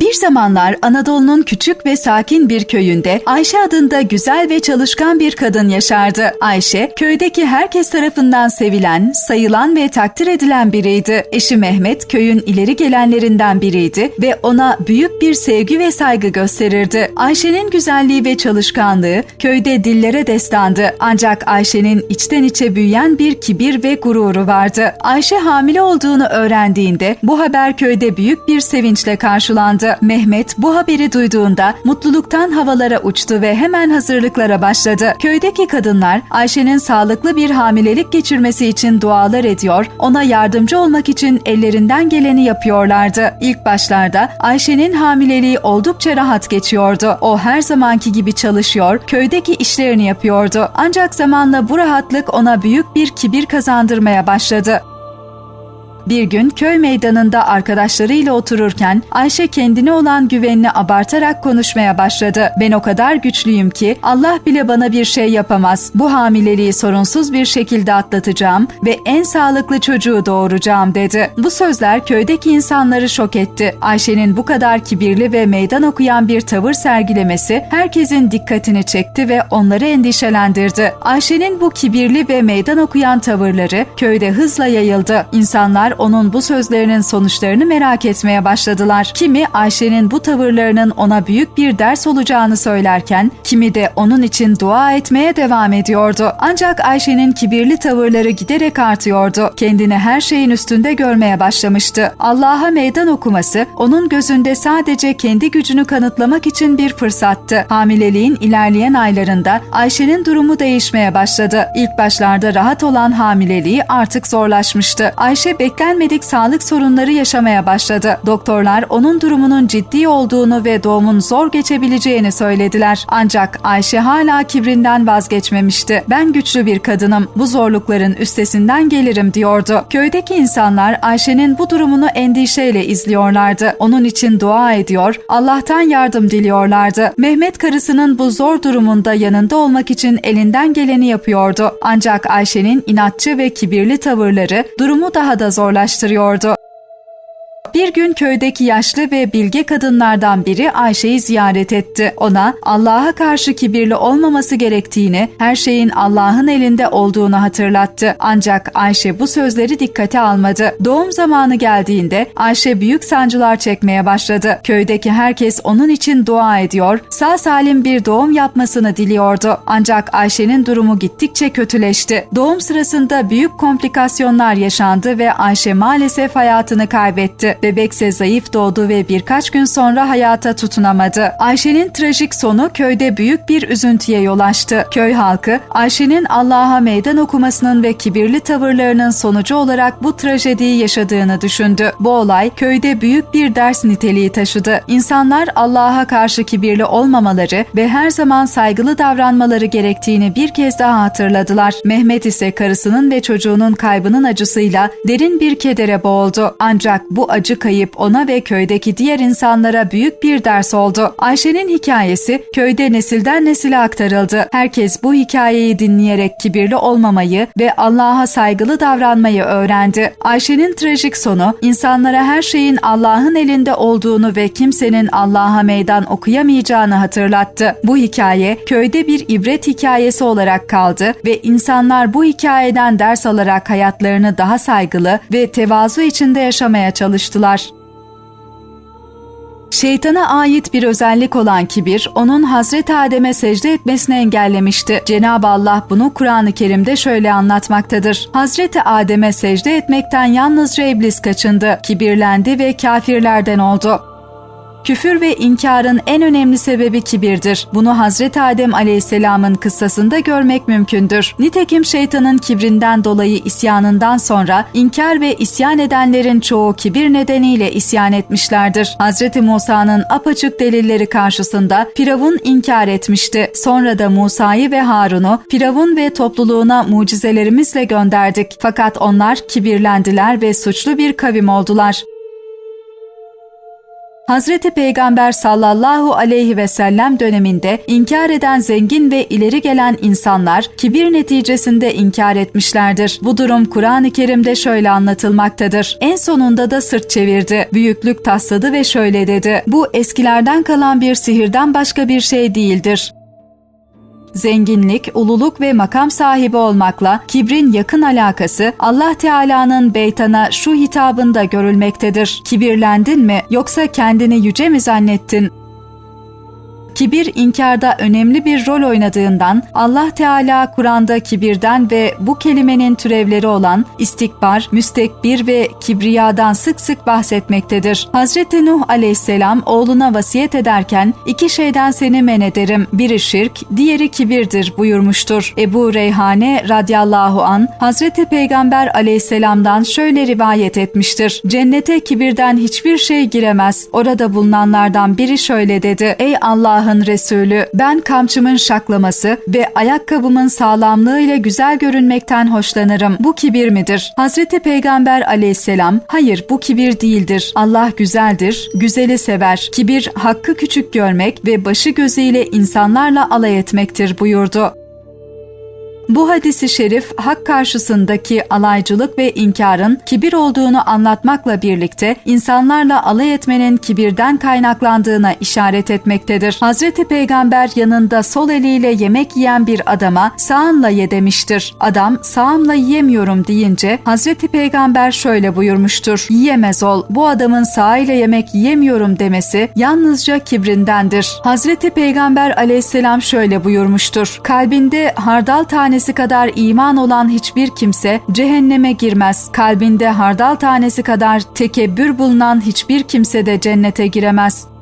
Bir zamanlar Anadolu'nun küçük ve sakin bir köyünde Ayşe adında güzel ve çalışkan bir kadın yaşardı. Ayşe, köydeki herkes tarafından sevilen, sayılan ve takdir edilen biriydi. Eşi Mehmet köyün ileri gelenlerinden biriydi ve ona büyük bir sevgi ve saygı gösterirdi. Ayşe'nin güzelliği ve çalışkanlığı köyde dillere destandı. Ancak Ayşe'nin içten içe büyüyen bir kibir ve gururu vardı. Ayşe hamile olduğunu öğrendiğinde bu haber köyde büyük bir sevinçle karşılandı. Mehmet bu haberi duyduğunda mutluluktan havalara uçtu ve hemen hazırlıklara başladı. Köydeki kadınlar Ayşe'nin sağlıklı bir hamilelik geçirmesi için dualar ediyor, ona yardımcı olmak için ellerinden geleni yapıyorlardı. İlk başlarda Ayşe'nin hamileliği oldukça rahat geçiyordu. O her zamanki gibi çalışıyor, köydeki işlerini yapıyordu. Ancak zamanla bu rahatlık ona büyük bir kibir kazandırmaya başladı. Bir gün köy meydanında arkadaşlarıyla otururken Ayşe kendine olan güvenini abartarak konuşmaya başladı. Ben o kadar güçlüyüm ki Allah bile bana bir şey yapamaz. Bu hamileliği sorunsuz bir şekilde atlatacağım ve en sağlıklı çocuğu doğuracağım dedi. Bu sözler köydeki insanları şok etti. Ayşe'nin bu kadar kibirli ve meydan okuyan bir tavır sergilemesi herkesin dikkatini çekti ve onları endişelendirdi. Ayşe'nin bu kibirli ve meydan okuyan tavırları köyde hızla yayıldı. İnsanlar onun bu sözlerinin sonuçlarını merak etmeye başladılar. Kimi Ayşe'nin bu tavırlarının ona büyük bir ders olacağını söylerken, kimi de onun için dua etmeye devam ediyordu. Ancak Ayşe'nin kibirli tavırları giderek artıyordu. Kendini her şeyin üstünde görmeye başlamıştı. Allah'a meydan okuması onun gözünde sadece kendi gücünü kanıtlamak için bir fırsattı. Hamileliğin ilerleyen aylarında Ayşe'nin durumu değişmeye başladı. İlk başlarda rahat olan hamileliği artık zorlaşmıştı. Ayşe beklen beklenmedik sağlık sorunları yaşamaya başladı. Doktorlar onun durumunun ciddi olduğunu ve doğumun zor geçebileceğini söylediler. Ancak Ayşe hala kibrinden vazgeçmemişti. Ben güçlü bir kadınım. Bu zorlukların üstesinden gelirim diyordu. Köydeki insanlar Ayşe'nin bu durumunu endişeyle izliyorlardı. Onun için dua ediyor, Allah'tan yardım diliyorlardı. Mehmet karısının bu zor durumunda yanında olmak için elinden geleni yapıyordu. Ancak Ayşe'nin inatçı ve kibirli tavırları durumu daha da zorlaştırdı zorlaştırıyordu. Bir gün köydeki yaşlı ve bilge kadınlardan biri Ayşe'yi ziyaret etti. Ona Allah'a karşı kibirli olmaması gerektiğini, her şeyin Allah'ın elinde olduğunu hatırlattı. Ancak Ayşe bu sözleri dikkate almadı. Doğum zamanı geldiğinde Ayşe büyük sancılar çekmeye başladı. Köydeki herkes onun için dua ediyor, sağ salim bir doğum yapmasını diliyordu. Ancak Ayşe'nin durumu gittikçe kötüleşti. Doğum sırasında büyük komplikasyonlar yaşandı ve Ayşe maalesef hayatını kaybetti. Bebekse zayıf doğdu ve birkaç gün sonra hayata tutunamadı. Ayşe'nin trajik sonu köyde büyük bir üzüntüye yol açtı. Köy halkı Ayşe'nin Allah'a meydan okumasının ve kibirli tavırlarının sonucu olarak bu trajediyi yaşadığını düşündü. Bu olay köyde büyük bir ders niteliği taşıdı. İnsanlar Allah'a karşı kibirli olmamaları ve her zaman saygılı davranmaları gerektiğini bir kez daha hatırladılar. Mehmet ise karısının ve çocuğunun kaybının acısıyla derin bir kedere boğuldu. Ancak bu acı acı kayıp ona ve köydeki diğer insanlara büyük bir ders oldu. Ayşe'nin hikayesi köyde nesilden nesile aktarıldı. Herkes bu hikayeyi dinleyerek kibirli olmamayı ve Allah'a saygılı davranmayı öğrendi. Ayşe'nin trajik sonu insanlara her şeyin Allah'ın elinde olduğunu ve kimsenin Allah'a meydan okuyamayacağını hatırlattı. Bu hikaye köyde bir ibret hikayesi olarak kaldı ve insanlar bu hikayeden ders alarak hayatlarını daha saygılı ve tevazu içinde yaşamaya çalıştılar çalıştılar. Şeytana ait bir özellik olan kibir, onun Hazreti Adem'e secde etmesini engellemişti. Cenab-ı Allah bunu Kur'an-ı Kerim'de şöyle anlatmaktadır. Hazreti Adem'e secde etmekten yalnızca iblis kaçındı, kibirlendi ve kafirlerden oldu. Küfür ve inkarın en önemli sebebi kibirdir. Bunu Hazreti Adem Aleyhisselam'ın kıssasında görmek mümkündür. Nitekim şeytanın kibrinden dolayı isyanından sonra inkar ve isyan edenlerin çoğu kibir nedeniyle isyan etmişlerdir. Hazreti Musa'nın apaçık delilleri karşısında Firavun inkar etmişti. Sonra da Musa'yı ve Harun'u Firavun ve topluluğuna mucizelerimizle gönderdik. Fakat onlar kibirlendiler ve suçlu bir kavim oldular. Hazreti Peygamber sallallahu aleyhi ve sellem döneminde inkar eden zengin ve ileri gelen insanlar kibir neticesinde inkar etmişlerdir. Bu durum Kur'an-ı Kerim'de şöyle anlatılmaktadır. En sonunda da sırt çevirdi. Büyüklük tasladı ve şöyle dedi. Bu eskilerden kalan bir sihirden başka bir şey değildir. Zenginlik, ululuk ve makam sahibi olmakla kibrin yakın alakası Allah Teala'nın beytana şu hitabında görülmektedir. Kibirlendin mi yoksa kendini yüce mi zannettin? Kibir inkarda önemli bir rol oynadığından Allah Teala Kur'an'da kibirden ve bu kelimenin türevleri olan istikbar, müstekbir ve kibriyadan sık sık bahsetmektedir. Hazreti Nuh aleyhisselam oğluna vasiyet ederken iki şeyden seni men ederim. Biri şirk, diğeri kibirdir buyurmuştur. Ebu Reyhane radıyallahu an Hazreti Peygamber aleyhisselamdan şöyle rivayet etmiştir. Cennete kibirden hiçbir şey giremez. Orada bulunanlardan biri şöyle dedi. Ey Allah'ın Resulü ben kamçımın şaklaması ve ayakkabımın sağlamlığıyla güzel görünmekten hoşlanırım. Bu kibir midir? Hazreti Peygamber aleyhisselam hayır bu kibir değildir. Allah güzeldir, güzeli sever. Kibir hakkı küçük görmek ve başı gözüyle insanlarla alay etmektir buyurdu. Bu hadisi şerif hak karşısındaki alaycılık ve inkarın kibir olduğunu anlatmakla birlikte insanlarla alay etmenin kibirden kaynaklandığına işaret etmektedir. Hazreti Peygamber yanında sol eliyle yemek yiyen bir adama sağınla ye demiştir. Adam sağımla yiyemiyorum deyince Hazreti Peygamber şöyle buyurmuştur. Yiyemez ol. Bu adamın sağıyla yemek yiyemiyorum demesi yalnızca kibrindendir. Hazreti Peygamber aleyhisselam şöyle buyurmuştur. Kalbinde hardal tanesi tanesi kadar iman olan hiçbir kimse cehenneme girmez. Kalbinde hardal tanesi kadar tekebbür bulunan hiçbir kimse de cennete giremez.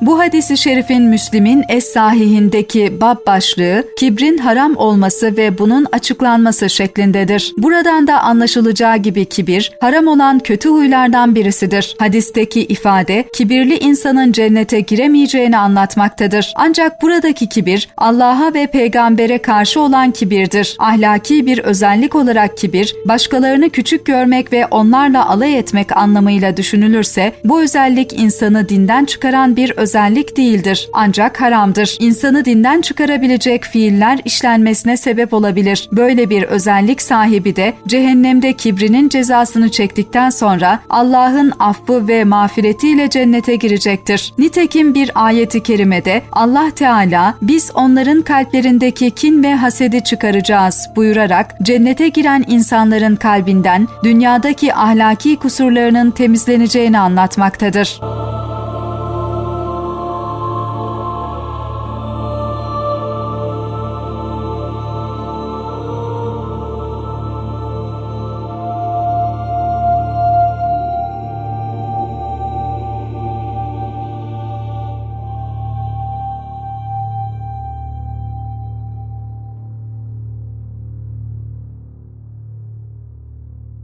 Bu hadisi şerifin Müslim'in Es-Sahihindeki bab başlığı kibrin haram olması ve bunun açıklanması şeklindedir. Buradan da anlaşılacağı gibi kibir haram olan kötü huylardan birisidir. Hadisteki ifade kibirli insanın cennete giremeyeceğini anlatmaktadır. Ancak buradaki kibir Allah'a ve peygambere karşı olan kibirdir. Ahlaki bir özellik olarak kibir, başkalarını küçük görmek ve onlarla alay etmek anlamıyla düşünülürse bu özellik insanı dinden çıkaran bir özellik özellik değildir. Ancak haramdır. İnsanı dinden çıkarabilecek fiiller işlenmesine sebep olabilir. Böyle bir özellik sahibi de cehennemde kibrinin cezasını çektikten sonra Allah'ın affı ve mağfiretiyle cennete girecektir. Nitekim bir ayeti kerimede Allah Teala biz onların kalplerindeki kin ve hasedi çıkaracağız buyurarak cennete giren insanların kalbinden dünyadaki ahlaki kusurlarının temizleneceğini anlatmaktadır.